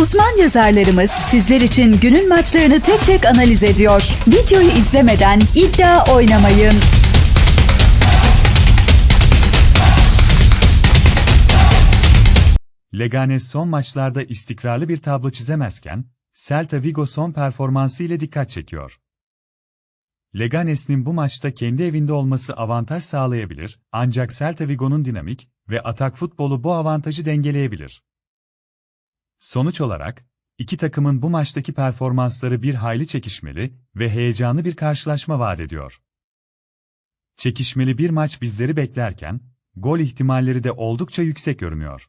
Uzman yazarlarımız sizler için günün maçlarını tek tek analiz ediyor. Videoyu izlemeden iddia oynamayın. Leganes son maçlarda istikrarlı bir tablo çizemezken, Celta Vigo son performansı ile dikkat çekiyor. Leganes'in bu maçta kendi evinde olması avantaj sağlayabilir, ancak Celta Vigo'nun dinamik ve atak futbolu bu avantajı dengeleyebilir. Sonuç olarak, iki takımın bu maçtaki performansları bir hayli çekişmeli ve heyecanlı bir karşılaşma vaat ediyor. Çekişmeli bir maç bizleri beklerken, gol ihtimalleri de oldukça yüksek görünüyor.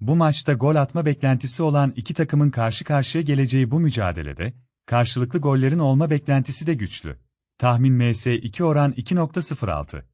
Bu maçta gol atma beklentisi olan iki takımın karşı karşıya geleceği bu mücadelede, karşılıklı gollerin olma beklentisi de güçlü. Tahmin MS2 oran 2.06.